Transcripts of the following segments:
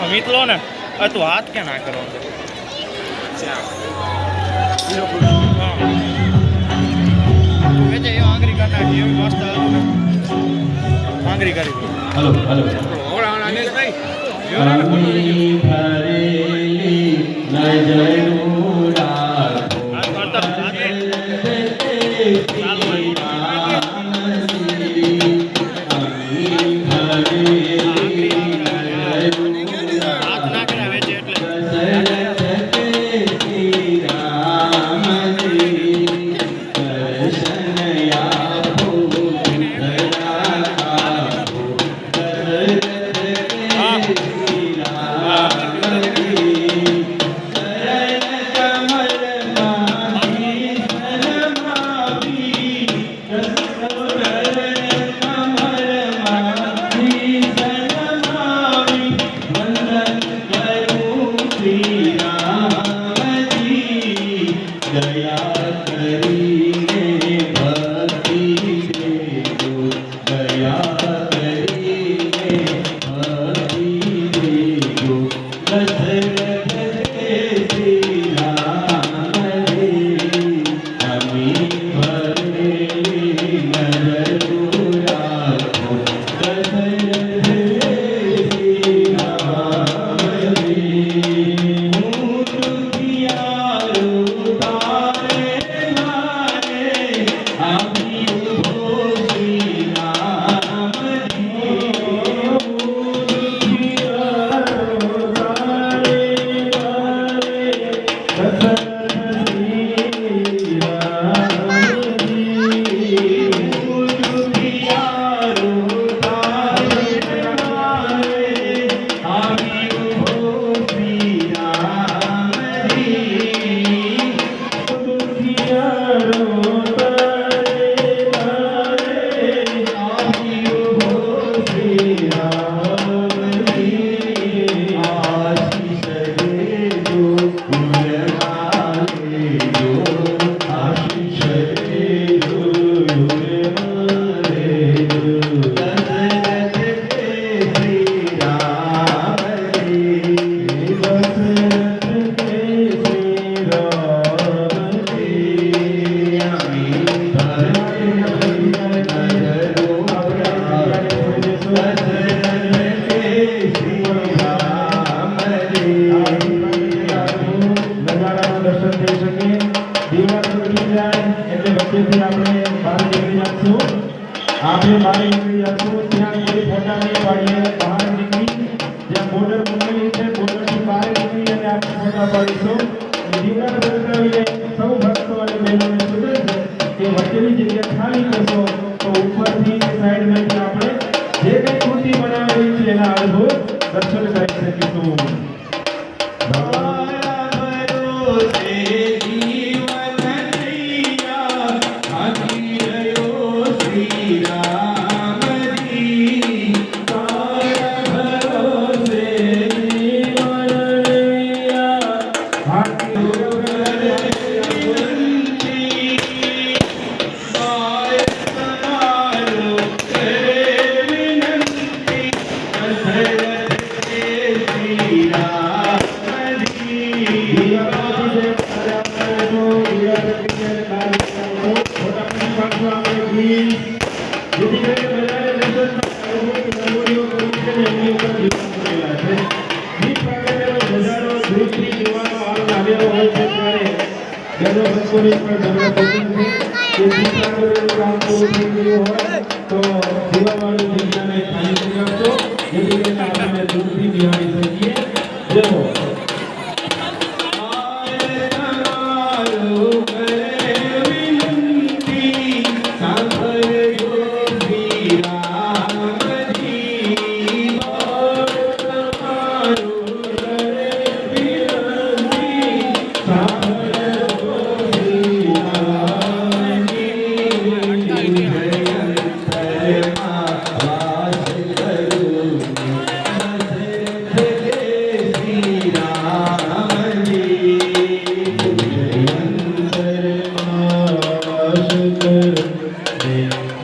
લો ને અ તું હાથ ક્યાં ના કરો? આંગળી કરી એવી મસ્ત આંગળી કરી હલો હલો. ઓળા ઓળા અનિલ ભાઈ નજારાના દર્શન થઈ શકે દીવડા તૂટી જાય એટલે વચ્ચેથી આપણે બહાર નીકળી જઈશું આપણે બહાર નીકળી જઈશું ત્યાં કોઈ ફોટા નહીં પાડીએ બહાર નીકળી જ્યાં બોર્ડર મૂકેલી છે બોર્ડરથી બહાર નીકળી અને આપણે ફોટા પાડીશું અને દીવડા દર્શાવીએ સૌ ભક્તો અને બહેનોને સૂચન છે કે વચ્ચેની જગ્યા ખાલી કરશો તો ઉપરથી કે સાઈડમાંથી આપણે જે કંઈ કૃતિ બનાવેલી છે એના અદ્ભુત દર્શન કરી શકીશું করে আমরা বলতে চাই যে বিজ্ঞানের কাজ করতে গিয়ে হয় তো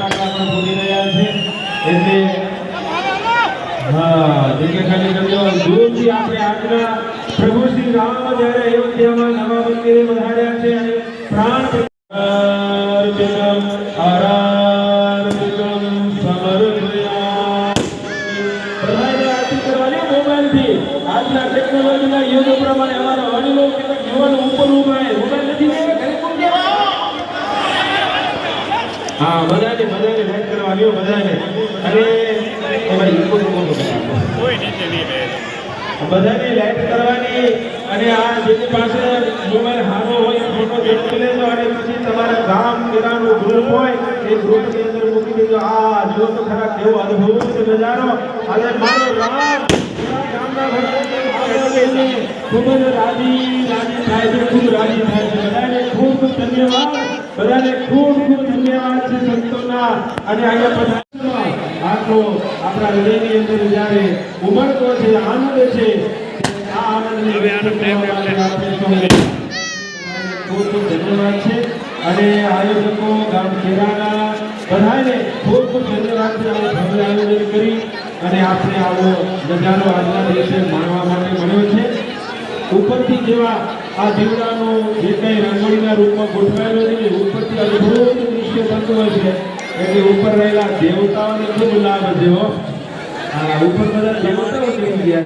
ફટાકડા પણ ફૂટી રહ્યા છે એટલે હા જગ્યા ખાલી કરજો દૂરથી આપણે આજના પ્રભુ શ્રી રામ જ્યારે અયોધ્યામાં નવા મંદિરે વધાર્યા છે અને પ્રાણ હા બધાને બધાને લાઈક કરવાની બધાને. અને બધાને લાઈક કરવાની અને આ જેની પાસે મોબાઈલ હારો હોય ફોટો ઝડપી લેજો અને પછી તમારા ગામ મેળાનું ગ્રુપ હોય એ ગ્રુપની અંદર મૂકી દેજો આ જો તો ખરા કેવો અદ્ભુત નજારો. અને મારો રામ. ખૂબ જ રાજી રાજી થાય છે ખૂબ રાજી થાય છે. બધાને ખૂબ ખૂબ ધન્યવાદ. બધાને ખૂબ ખૂબ ધન્યવાદ છે સંતોના. અને અહીંયા બધા આખો આપણા હૃદયની અંદર જ્યારે ઉમળતો છે આનંદ છે આ આનંદ હવે આનંદ આપણે ખૂબ ખૂબ ધન્યવાદ છે. અને આયોજકો ગામ ખેરાના બધાને ખૂબ ખૂબ ધન્યવાદ છે. આવું ભવ્ય આયોજન કરી અને આપણે આવો નજારો આજના દિવસે માણવા માટે મળ્યો છે. ઉપરથી જેવા આ દીવડાનો જે કંઈ રંગોળીના રૂપમાં ગોઠવાયેલો છે, એ ઉપરથી અદભુત દૃશ્ય થતું હોય છે. એટલે ઉપર રહેલા દેવતાઓને ખૂબ લાભ થયો. આ ઉપર બધા દેવતાઓ થઈ ગયા?